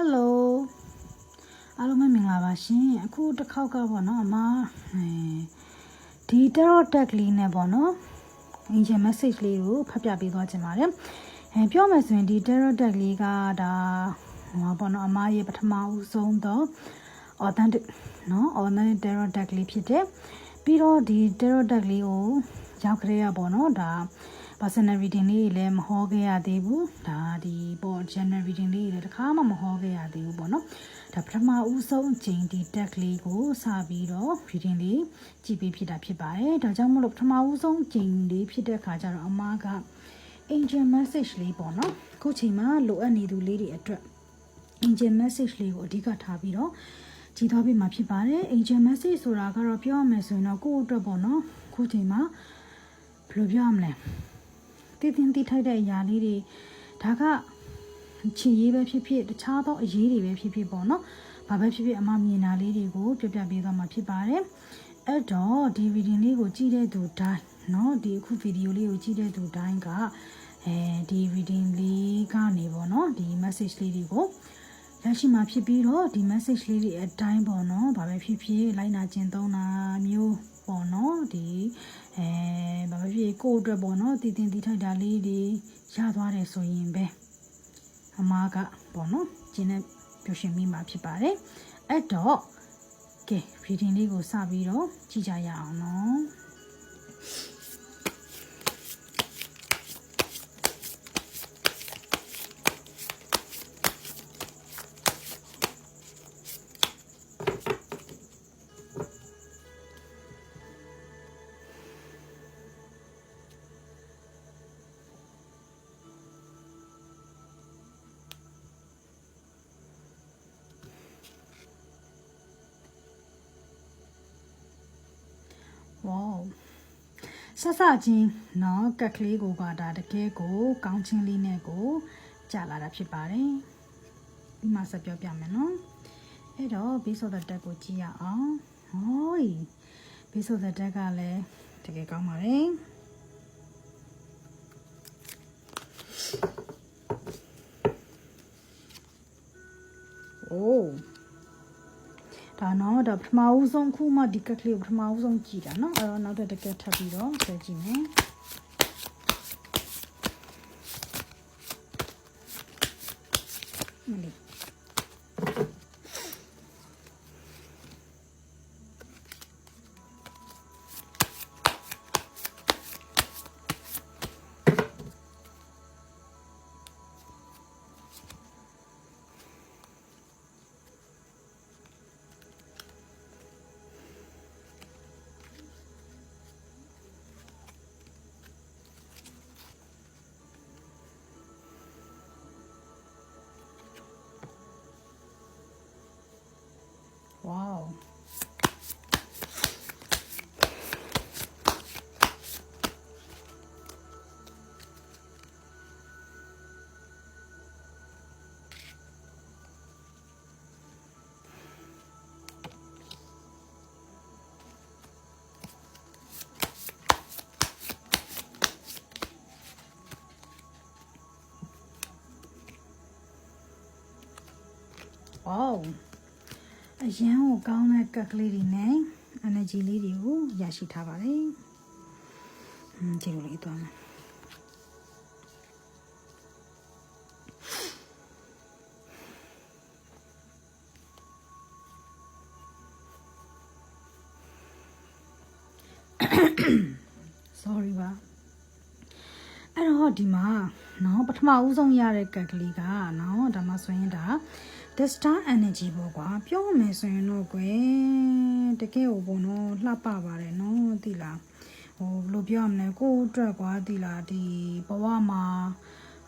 Hello အားလုံးပဲမင်္ဂလာပါရှင်အခုတစ်ခေါက်ကပေါ့နော်အမအဲဒီ tarot deck လေးနဲ့ပေါ့နော် angel message လေးကိုဖတ်ပြပေးသွားချင်ပါတယ်အဲပြောမယ်ဆိုရင်ဒီ tarot deck လေးကဒါဟောပေါ့နော်အမရဲ့ပထမဦးဆုံးတော့ authentic နော် authentic tarot deck လေးဖြစ်တယ်ပြီးတော့ဒီ tarot deck လေးကိုရောက်ခရဲရပေါ့နော်ဒါ personal reading လေးတွေလည်းမဟောခဲ့ရသေးဘူးဒါဒီပေါ့ general reading လေးတွေလည်းတစ်ခါမှမဟောခဲ့ရသေးဘူးပေါ့နော်ဒါပထမဦးဆုံးအချိန်ဒီ deck လေးကိုစပြီးတော့ reading လေးကြည့်ပေးဖြစ်တာဖြစ်ပါတယ်ဒါကြောင့်မလို့ပထမဦးဆုံးအချိန်လေးဖြစ်တဲ့ခါကျတော့အမားက angel message လေးပေါ့နော်အခုချိန်မှာလိုအပ်နေသူလေးတွေအတွက် angel message လေးကိုအဓိကထားပြီးတော့ကြည်သွားပေးမှာဖြစ်ပါတယ် angel message ဆိုတာကတော့ပြောရမယ်ဆိုရင်တော့ကိုယ့်အတွက်ပေါ့နော်အခုချိန်မှာဘယ်လိုပြောရမလဲ တည်တင်းတိထိုက်တဲ့အရာလေးတွေဒါကချင်ရေးပဲဖြစ်ဖြစ်တခြားသောအရေးတွေပဲဖြစ်ဖြစ်ပေါ့နော်။ဘာပဲဖြစ်ဖြစ်အမမြင်တာလေးတွေကိုပြပြပေးသွားမှာဖြစ်ပါတယ်။အဲ့တော့ဒီဗီဒီယိုလေးကိုကြည့်တဲ့သူတိုင်းနော်ဒီအခုဗီဒီယိုလေးကိုကြည့်တဲ့သူတိုင်းကအဲဒီ reading လေးကနေပေါ့နော်ဒီ message လေးတွေကိုလက်ရှိမှာဖြစ်ပြီးတော့ဒီ message လေးတွေအတိုင်းပေါ့နော်ဘာပဲဖြစ်ဖြစ်လိုက်နာကျင့်သုံးတာမျိုး ပေါ့နော်ဒီအဲဘာပဲဖြစ်ကိုယ့်အတွက်ပေါ့နော်တည်တင်တည်ထိုက်တာလေးတွေရသွားတယ်ဆိုရင်ပဲအမားကပေါ့နော်ကျင်းနဲ့ပြောရှင်မိမှာဖြစ်ပါတယ်အဲ့တော့ကဲ reading လေးကိုစပြီးတော့ကြည့်ကြရအောင်နော် ဝေါဆက်စချင်းเนาะကက်ကလေးကိုကဒါတကယ်ကို ကောင်းချင်းလေးနဲ့ကိုကြာလာတာဖြစ်ပါတယ်ဒီမှာဆက်ပြောပြမယ်เนาะအဲ့တော့ base of the deck ကိုကြည့်ရအောင်ဟော base of the deck ကလည်းတကယ်ကောင်းပါတယ်အိုး ဒါနော်ဒါပထမဦးဆုံးခုမှဒီကက်ကလေးကိုပထမဦးဆုံးကြည်တာနော်အဲ့တော့နောက်ထပ်တစ်ကက်ထပ်ပြီးတော့ဆွဲကြည့်မယ်မလေး ဝေါဝေါ အရန်ကိုကောင်းတဲ့ကက်ကလေးတွေနဲ့ energy လေးတွေကိုရရှိထားပါတယ်။အင်းဒီလိုလေးသွားမယ်။ sorry ပါအဲ့တော့ဒီမှာနော်ပထမဦးဆုံးရတဲ့ကက်ကလေးကနော်ဒါမှဆိုရင်ဒါ the star energy ပေါ့ကွာပြောမယ်ဆိုရင်တော့ကွယ်တကယ်ဟိုပေါ့နော်လှပပါတယ်နော်သိလားဟိုဘယ်လိုပြောရမလဲကိုယ့်အတွက်ကွာသိလားဒီဘဝမှာ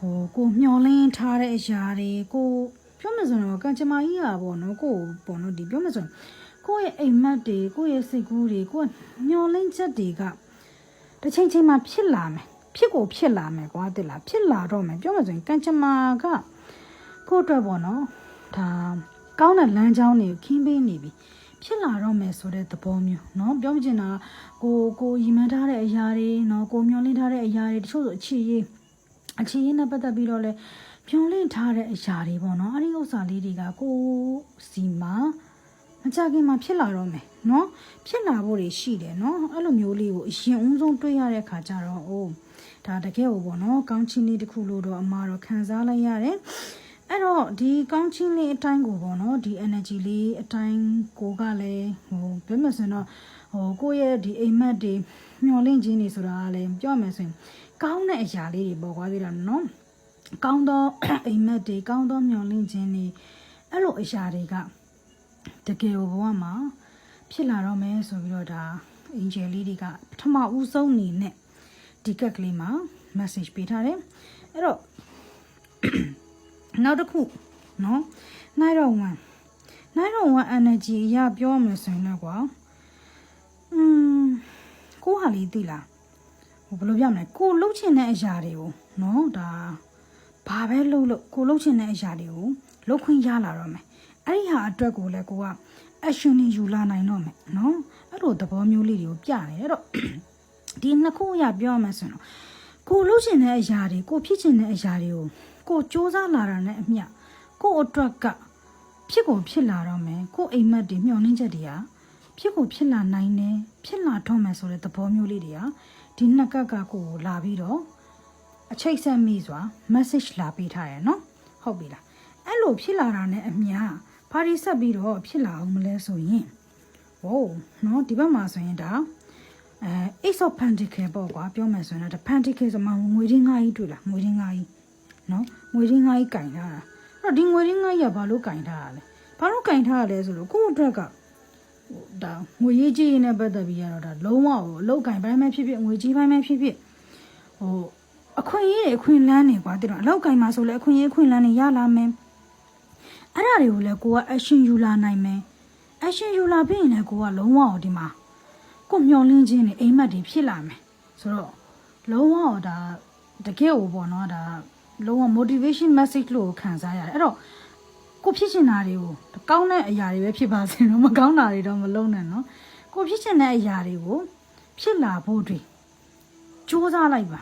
ဟိုကိုမျောလင်းထားတဲ့အရာတွေကိုပြောမယ်ဆိုရင်ကံကြမ္မာကြီးอ่ะပေါ့နော်ကိုပေါ့နော်ဒီပြောမယ်ဆိုရင်ကိုယ့်ရဲ့အိမ်မက်တွေကိုယ့်ရဲ့စိတ်ကူးတွေကိုယ့်မျောလင်းချက်တွေကတစ်ချိန်ချိန်မှာဖြစ်လာမယ်ဖြစ်ကိုဖြစ်လာမယ်ကွာသိလားဖြစ်လာတော့မယ်ပြောမယ်ဆိုရင်ကံကြမ္မာကကိုယ့်အတွက်ပေါ့နော် ဒါကောင်းတဲ့လမ်းကြောင်းတွေကိုခင်းပေးနေပြီဖြစ်လာတော့မယ်ဆိုတဲ့သဘောမျိုးเนาะပြောမချင်တာကိုကိုရီမန်းထားတဲ့အရာတွေเนาะကိုမျောလင်းထားတဲ့အရာတွေတချို့ဆိုအခြေရေးအခြေရေးနဲ့ပတ်သက်ပြီးတော့လဲ ပြုံးလင့်ထားတဲ့အရာတွေပေါ့နော်အဲ့ဒီဥစ္စာလေးတွေကကိုယ်စီမှာမကြခင်မှာဖြစ်လာတော့မယ်နော်ဖြစ်လာဖို့တွေရှိတယ်နော်အဲ့လိုမျိုးလေးကိုအရင်ဦးဆုံးတွေးရတဲ့ခါကျတော့အိုးဒါတကယ်ကိုပေါ့နော်ကောင်းချင်းလေးတစ်ခုလို့တော့အမားတော့ခံစားလိုက်ရတယ် အဲ့တော့ဒီကောင်းချင်းလေးအတိုင်းကိုပေါ့နော်ဒီ energy လေးအတိုင်းကိုကလည်းဟိုဘယ်မှာဆိုတော့ဟိုကိုယ့်ရဲ့ဒီအိမ်မက်တွေမျောလင့်ခြင်းတွေဆိုတာကလည်းပြောမယ်ဆိုရင်ကောင်းတဲ့အရာလေးတွေပေါ်သွားသေးတာနော်ကောင်းသောအိမ်မက်တွေကောင်းသောမျှော်လင့်ခြင်းတွေအဲ့လိုအရာတွေကတကယ်ဘဝမှာဖြစ်လာတော့မယ်ဆိုပြီးတော့ဒါအင်ဂျယ်လေးတွေကပထမဦးဆုံးအနေနဲ့ဒီကက်ကလေးမှာ message ပေးထားတယ်အဲ့တော့ နောက်တစ်ခုနော်နိုင်တော့1နိုင်တော့1 energy အရာပြောမယ်ဆိုရင်တော့ကွာอืมကိုဟာလေးသိလားဟိုဘယ်လိုပြမလဲကိုလှုပ်ချင်တဲ့အရာတွေကိုနော်ဒါဘာပဲလုပ်လို့ကိုလှုပ်ချင်တဲ့အရာတွေကိုလှုပ်ခွင့်ရလာတော့မယ်အဲ့ဒီဟာအတွက်ကိုလည်းကိုက action တွေယူလာနိုင်တော့မယ်နော်အဲ့လိုသဘောမျိုးလေးတွေကိုပြတယ်အဲ့တော့ဒီနှစ်ခုအရာပြောရမယ်ဆိုရင်တော့ကိုလှုပ်ချင်တဲ့အရာတွေကိုဖြစ်ချင်တဲ့အရာတွေကို ကိုစူးစမ်းလာတာနဲ့အမျှကိုအတွက်ကဖြစ်ကိုဖြစ်လာတော့မယ်ကိုအိမ်မက်တွေမျှော်နှင်းချက်တွေကဖြစ်ကိုဖြစ်လာနိုင်တယ်ဖြစ်လာတော့မယ်ဆိုတဲ့သဘောမျိုးလေးတွေကဒီနှစ်ကက်ကကိုကိုလာပြီးတော့အချိတ်ဆက်မိစွာ message လာပေးထားရယ်နော်ဟုတ်ပြီလားအဲ့လိုဖြစ်လာတာနဲ့အမျှဘာတွေဆက်ပြီးတော့ဖြစ်လာအောင်မလဲဆိုရင်ဝိုးနော်ဒီဘက်မှာဆိုရင်ဒါအဲ Ace of Pentacle ပေါ့ကွာပြောမယ်ဆိုရင်ဒါ Pentacle ဆိုမှငွေရင်းငါးကြီးတွေ့လားငွေရင်းငါးကြီး နော်ငွေရင်းငါးကြီးကင်ထားတာအဲ့တော့ဒီငွေရင်းငါးကြီးကဘာလို့ကင်ထားရလဲဘာလို့ကင်ထားရလဲဆိုလို့ကိုယ့်အတွက်ကဟိုဒါငွေရေးကြီးနဲ့ပတ်သက်ပြီးရတော့ဒါလုံးဝဟိုအလုတ်ကင်ပိုင်းပဲဖြစ်ဖြစ်ငွေကြီးပိုင်းပဲဖြစ်ဖြစ်ဟိုအခွင့်အရေးတွေအခွင့်လန်းတွေကွာတိတော့အလောက်ကင်မှာဆိုလဲအခွင့်အရေးအခွင့်လန်းတွေရလာမယ်အဲ့ဒါတွေကိုလည်းကိုက action ယူလာနိုင်မယ် action ယူလာပြီးရင်လည်းကိုကလုံးဝဒီမှာကိုမျောလင်းခြင်းတွေအိမ်မက်တွေဖြစ်လာမယ်ဆိုတော့လုံးဝဒါတကယ်ကိုပေါ့နော်ဒါ လုံးဝ motivation message လို့ခံစားရတယ်အဲ့တော့ကိုဖြစ်ချင်တာတွေကိုကောင်းတဲ့အရာတွေပဲဖြစ်ပါစေတော့မကောင်းတာတွေတော့မလုံးနဲ့နော်ကိုဖြစ်ချင်တဲ့အရာတွေကိုဖြစ်လာဖို့တွေစူးစမ်းလိုက်ပါ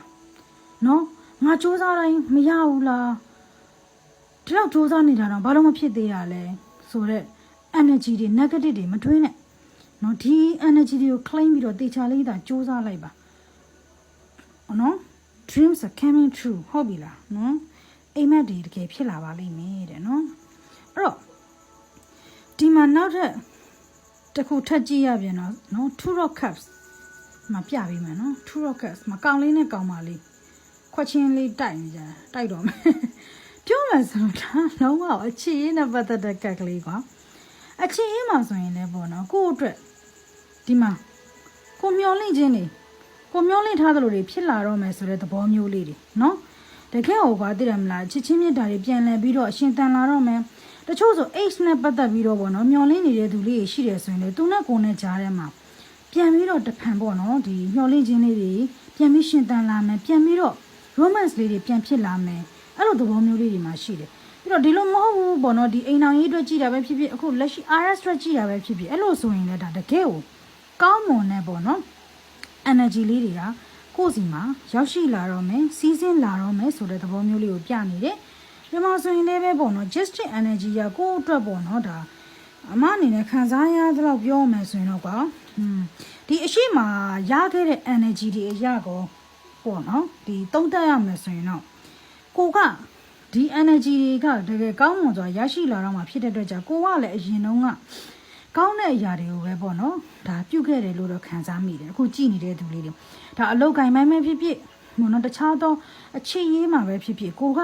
နော်ငါစူးစမ်းတိုင်းမရဘူးလားဒီတော့စူးစမ်းနေတာတော့ဘာလို့မဖြစ်သေးတာလဲဆိုတော့ energy တွေ negative တွေမတွင်းနဲ့နော်ဒီ energy တွေကို claim ပြီးတော့တေချာလေးသာစူးစမ်းလိုက်ပါနော် dreams are coming true ဟုတ်ပြီလားနော်အိမ်မက်တွေတကယ်ဖြစ်လာပါလိမ့်မယ်တဲ့နော်အဲ့တော့ဒီမှာနောက်ထပ်တစ်ခုထပ်ကြည့်ရပြန်တော့နော် two rock cups မှာပြပေးမယ်နော် two rock cups မှာကောင်းလေးနဲ့ကောင်းပါလေးခွက်ချင်းလေးတိုက်နေကြတာတိုက်တော့မယ်ပြောမယ်ဆိုတော့ဒါလုံးဝအချစ်ရေးနဲ့ပတ်သက်တဲ့ကက်ကလေးကွာအချစ်ရေးမှာဆိုရင်လည်းပေါ့နော်ကိုယ့်အတွက်ဒီမှာကိုမျောလင့်ခြင်းနေ ကိုမျောလင့်ထားသလိုတွေဖြစ်လာတော့မယ်ဆိုတဲ့သဘောမျိုးလေးတွေနော်တကယ်ဟောကွာသိတယ်မလားချစ်ချင်းမြတ်တာတွေပြန်လည်ပြီးတော့အရှင်တန်လာတော့မယ်တချို့ဆို H နဲ့ပတ်သက်ပြီးတော့ပေါ့နော်မျောလင့်နေတဲ့သူလေးတွေရှိတယ်ဆိုရင်လေသူနဲ့ကိုယ်နဲ့ကြားထဲမှာပြန်ပြီးတော့တဖန်ပေါ့နော်ဒီမျောလင့်ခြင်းလေးတွေပြန်ပြီးရှင်တန်လာမယ်ပြန်ပြီးတော့ romance လေးတွေပြန်ဖြစ်လာမယ်အဲ့လိုသဘောမျိုးလေးတွေမှာရှိတယ်ပြီးတော့ဒီလိုမဟုတ်ဘူးပေါ့နော်ဒီအိမ်အောင်ရေးအတွက်ကြည့်တာပဲဖြစ်ဖြစ်အခုလက်ရှိ RS အတွက်ကြည့်တာပဲဖြစ်ဖြစ်အဲ့လိုဆိုရင်လည်းဒါတကယ်ကိုကောင်းမွန်နေပေါ့နော် energy လေးတွေကကိုယ့်စီမှာရောက်ရှိလာတော့မယ်စီးစင်းလာတော့မယ်ဆိုတဲ့သဘောမျိုးလေးကိုပြနေတယ်ဒီမှာဆိုရင်လည်းပဲပေါ့နော် gestic energy ကကိုယ့်အတွက်ပေါ့နော်ဒါအမအနေနဲ့ခံစားရသလောက်ပြောမယ်ဆိုရင်တော့ကွာอืมဒီအရှိမရခဲ့တဲ့ energy တွေအရာကိုပေါ့နော်ဒီသုံးသပ်ရမယ်ဆိုရင်တော့ကိုကဒီ energy တွေကတကယ်ကောင်းမွန်စွာရရှိလာတော့မှဖြစ်တဲ့အတွက်ကြောင့်ကိုကလည်းအရင်တုန်းက ကောင်းတဲ့အရာတွေကိုပဲပေါ့နော်ဒါပြုတ်ခဲ့တယ်လို့တော့ခံစားမိတယ်အခုကြည်နေတဲ့သူလေးတွေဒါအလောက်ကင်ပိုင်းပဲဖြစ်ဖြစ်ပေါ့နော်တခြားသောအခြေရေးမှာပဲဖြစ်ဖြစ်ကိုက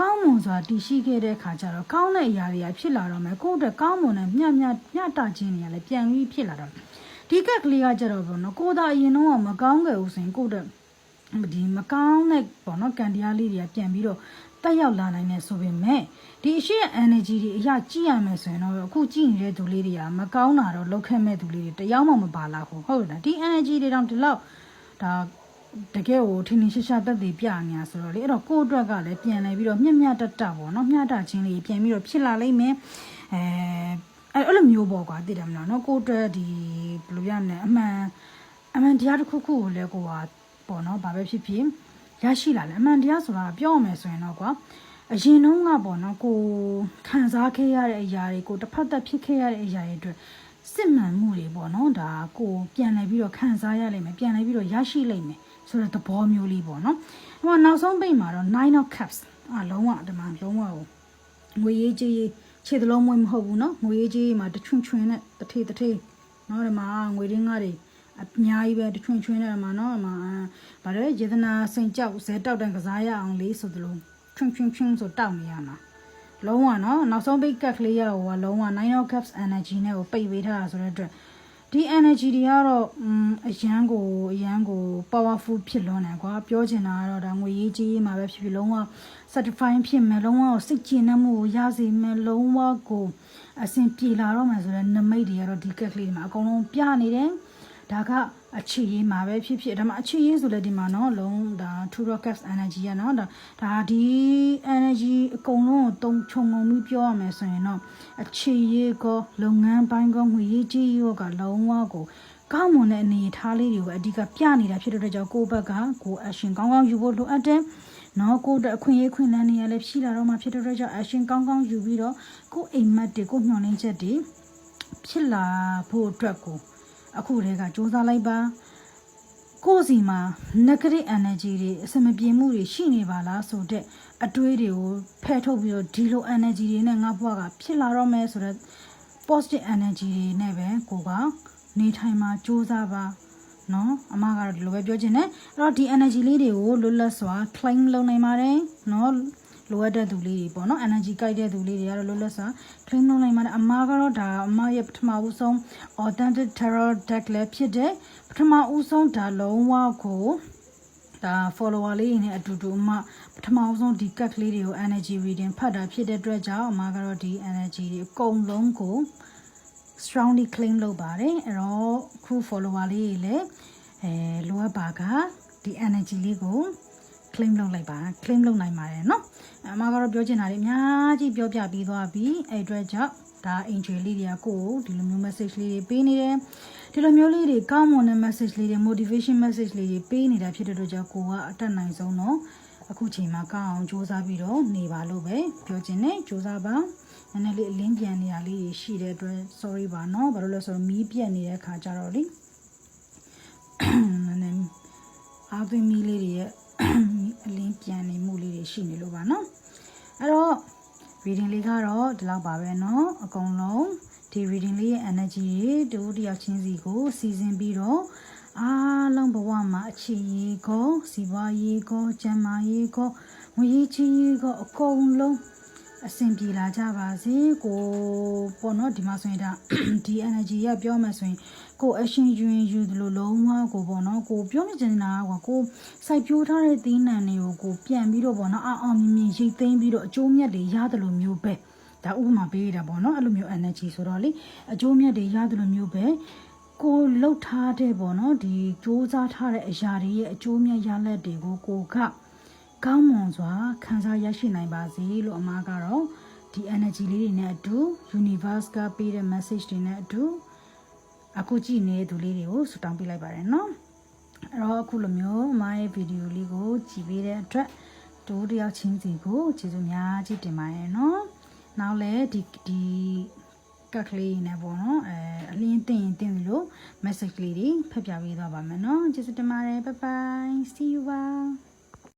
ကောင်းမွန်စွာတည်ရှိခဲ့တဲ့ခါကျတော့ကောင်းတဲ့အရာတွေကဖြစ်လာတော့မယ်ကိုယ့်အတွက်ကောင်းမွန်တဲ့မျှမျှမျှတခြင်းတွေကလည်းပြန်ပြီးဖြစ်လာတော့ဒီကက်ကလေးကကြတော့ပေါ့နော်ကိုသာအရင်တော့မကောင်းခဲ့ဘူးဆိုရင်ကိုယ့်အတွက်ဒီမကောင်းတဲ့ပေါ့နော်ကံတရားလေးတွေကပြန်ပြီးတော့ တက်ရောက်လာနိုင်နေဆိုပေမဲ့ဒီအရှိရဲ့ energy တွေအရာကြည့်ရမယ်ဆိုရင်တော့အခုကြည့်နေတဲ့သူလေးတွေကမကောင်းတာတော့လောက်ခဲ့မဲ့သူလေးတွေတယောက်မှမပါလာဘူးဟုတ်လားဒီ energy တွေတော့ဒီလောက်ဒါတကယ်ကိုထင်းထင်းရှားရှားတက်တည်ပြနေတာဆိုတော့လေအဲ့တော့ကိုယ့်အတွက်ကလည်းပြန်လဲပြီးတော့မျက်မျက်တက်တက်ပေါ့နော်မျှတခြင်းလေးပြန်ပြီးတော့ဖြစ်လာလိမ့်မယ်အဲအဲ့အဲ့လိုမျိုးပေါ့ကွာသိတယ်မလားနော်ကိုယ့်အတွက်ဒီဘယ်လိုရမလဲအမှန်အမှန်တရားတစ်ခုခုကိုလည်းကိုကပေါ့နော်ဘာပဲဖြစ်ဖြစ် ရရှိလာလဲအမှန်တရားဆိုတာပြောရမယ်ဆိုရင်တော့ကွာအရင်တုန်းကပေါ့နော်ကိုခံစားခဲ့ရတဲ့အရာတွေကိုတစ်ဖက်သက်ဖြစ်ခဲ့ရတဲ့အရာတွေအတွက်စစ်မှန်မှုတွေပေါ့နော်ဒါကိုပြန်လည်ပြီးတော့ခံစားရလိမ့်မယ်ပြန်လည်ပြီးတော့ရရှိလိမ့်မယ်ဆိုတဲ့သဘောမျိုးလေးပေါ့နော်။ဟိုနောက်ဆုံးပိတ်မှာတော့9 of cups အလုံးဝဒီမှာလုံးဝကိုငွေရေးကြေးရေးခြေသလုံးမွေးမဟုတ်ဘူးနော်ငွေရေးကြေးရေးမှာတချွန်ချွန်နဲ့တထေးတထေးနော်ဒီမှာငွေရင်းကားတွေ အများကြီးပဲတချွန်ချွန်နဲ့ဒီမှာနော်ဒီမှာဗါတယ်ယေဒနာစိန်ကြောက်ဇဲတောက်တန်ကစားရအောင်လေးဆိုသလိုချွန်ချွန်ချွန်ဆိုတောက်နေရမှာလုံးဝနော်နောက်ဆုံးပိတ်ကတ်ကလေးရဟိုကလုံးဝ9 of cups energy နဲ့ကိုပိတ်ပေးထားတာဆိုတဲ့အတွက်ဒီ energy တွေကတော့อืมအရန်ကိုအရန်ကို powerful ဖြစ်လွန်းတယ်ကွာပြောချင်တာကတော့ဒါငွေရေးကြေးရေးမှာပဲဖြစ်ဖြစ်လုံးဝ certifying ဖြစ်မယ်လုံးဝစိတ်ကျဉ်နှံ့မှုကိုရစေမယ်လုံးဝကိုအဆင်ပြေလာတော့မယ်ဆိုတော့နမိတ်တွေကတော့ဒီကက်ကလေးတွေမှာအကုန်လုံးပြနေတယ် ဒါကအချစ်ရေးမှာပဲဖြစ်ဖြစ်ဒါမှအချစ်ရေးဆိုလည်းဒီမှာနော်လုံးဒါ True Rockets energy ရနော်ဒါဒါဒီ energy အကုန်လုံးကိုတုံခြုံငုံပြီးပြောရမယ်ဆိုရင်တော့အချစ်ရေးကောလုပ်ငန်းပိုင်းကောငွေရေးကြီးရောကလုံးဝကိုကောင်းမွန်တဲ့အနေအထားလေးတွေကိုအဓိကပြနေတာဖြစ်တဲ့အတွက်ကြောင့်ကိုယ့်ဘက်ကကို action ကောင်းကောင်းယူဖို့လိုအပ်တယ်နော်ကိုယ့်အတွက်အခွင့်အရေးခွင့်လန်းနေရလဲရှိလာတော့မှဖြစ်တဲ့အတွက်ကြောင့် action ကောင်းကောင်းယူပြီးတော့ကိုယ့်အိမ်မက်တွေကိုမျှော်လင့်ချက်တွေဖြစ်လာဖို့အတွက်ကို အခုတည်းကစူးစမ်းလိုက်ပါကိုယ်စီမှာ negative energy တွေအဆင်မပြေမှုတွေရှိနေပါလားဆိုတဲ့အတွေးတွေကိုဖယ်ထုတ်ပြီးတော့ဒီလို energy တွေနဲ့ငါဘဝကဖြစ်လာတော့မယ်ဆိုတော့ positive energy တွေနဲ့ပဲကိုကနေထိုင်မှာစူးစမ်းပါနော်အမကတော့ဒီလိုပဲပြောချင်တယ်အဲ့တော့ဒီ energy လေးတွေကိုလွတ်လပ်စွာ claim လုပ်နိုင်ပါတယ်နော် လိုအပ်တဲ့သူလေးတွေပေါ့နော် energy ကိုက်တဲ့သူလေးတွေကတော့လွတ်လပ်စွာ claim လုပ်နိုင်ပါတယ်အမကတော့ဒါအမရဲ့ပထမဦးဆုံး authentic tarot deck လည်းဖြစ်တဲ့ပထမဦးဆုံးဒါလုံးဝကိုဒါ follower လေးတွေနဲ့အတူတူအမပထမဦးဆုံးဒီ cut လေးတွေကို energy reading ဖတ်တာဖြစ်တဲ့အတွက်ကြောင့်အမကတော့ဒီ energy တွေအကုန်လုံးကို strongly claim လုပ်ပါတယ်အဲ့တော့ခု follower လေးတွေလည်းအဲလိုအပ်ပါကဒီ energy လေးကို claim လုပ်လိုက်ပါ claim လုပ်နိုင်ပါတယ်เนาะအမကတော့ပြောချင်တာတွေအများကြီးပြောပြပြီးသွားပြီအဲ့အတွက်ကြောင့်ဒါ angel လေးတွေကကိုယ်ကိုဒီလိုမျိုး message လေးတွေပေးနေတယ်ဒီလိုမျိုးလေးတွေကောင်းမွန်တဲ့ message လေးတွေ motivation message လေးတွေပေးနေတာဖြစ်တဲ့အတွက်ကြောင့်ကိုကအတက်နိုင်ဆုံးတော့အခုချိန်မှာကောင်းအောင်စူးစမ်းပြီးတော့နေပါလို့ပဲပြောချင်တယ်စူးစမ်းပါနည်းနည်းလေးအလင်းပြန်နေရလေးတွေရှိတဲ့အတွက် sorry ပါเนาะဘာလို့လဲဆိုတော့မီးပြက်နေတဲ့ခါကြတော့လေနည်းနည်းအားသွင်းမီးလေးတွေရဲ့အလ င်းပြန်နေမှုလေးတွေရှိနေလို့ပါနော်အဲ့တော့ reading လေးကတော့ဒီလောက်ပါပဲနော်အကုန်လုံးဒီ reading လေးရဲ့ energy တွေတူတယောက်ချင်းစီကိုစီစဉ်ပြီးတော့အားလုံးဘဝမှာအခြေရေကောစီးပွားရေးကောကျန်းမာရေးကောငွေရေးချေးရေးကောအကုန်လုံး အဆင်ပြေလာကြပါစေကိုပေါ့နော်ဒီမှာဆိုရင်ဒါဒီ energy ရပြောမှဆိုရင်ကို action ယူရင်ယူသလိုလုံးဝကိုပေါ့နော်ကိုပြောနေချင်တာကကိုစိုက်ပျိုးထားတဲ့သီးနှံတွေကိုကိုပြန်ပြီးတော့ပေါ့နော်အောင်အောင်မြင်မြင်ရိတ်သိမ်းပြီးတော့အကျိုးမြတ်တွေရတယ်လို့မျိုးပဲဒါဥပမာပေးတာပေါ့နော်အဲ့လိုမျိုး energy ဆိုတော့လေအကျိုးမြတ်တွေရတယ်လို့မျိုးပဲကိုလှုပ်ထားတဲ့ပေါ့နော်ဒီစူးစမ်းထားတဲ့အရာတွေရဲ့အကျိုးမြတ်ရလဒ်တွေကိုကိုက ကောင်းမွန်စွာခံစားရရှိနိုင်ပါစေလို့အမားကတော့ဒီ energy လေးတွေနဲ့အတူ universe ကပေးတဲ့ message တွေနဲ့အတူအခုကြည့်နေတဲ့သူလေးတွေကိုဆူတောင်းပေးလိုက်ပါတယ်နော်အဲ့တော့အခုလိုမျိုးအမားရဲ့ဗီဒီယိုလေးကိုကြည့်ပေးတဲ့အတွက်တို့တယောက်ချင်းစီကိုကျေးဇူးများကြီးတင်ပါတယ်နော်နောက်လည်းဒီဒီကက်ကလေးနဲ့ပေါ့နော်အဲအလင်းတင်ရင်တင်လို့ message လေးတွေဖတ်ပြပေးသွားပါမယ်နော်ကျေးဇူးတင်ပါတယ် bye bye see you bye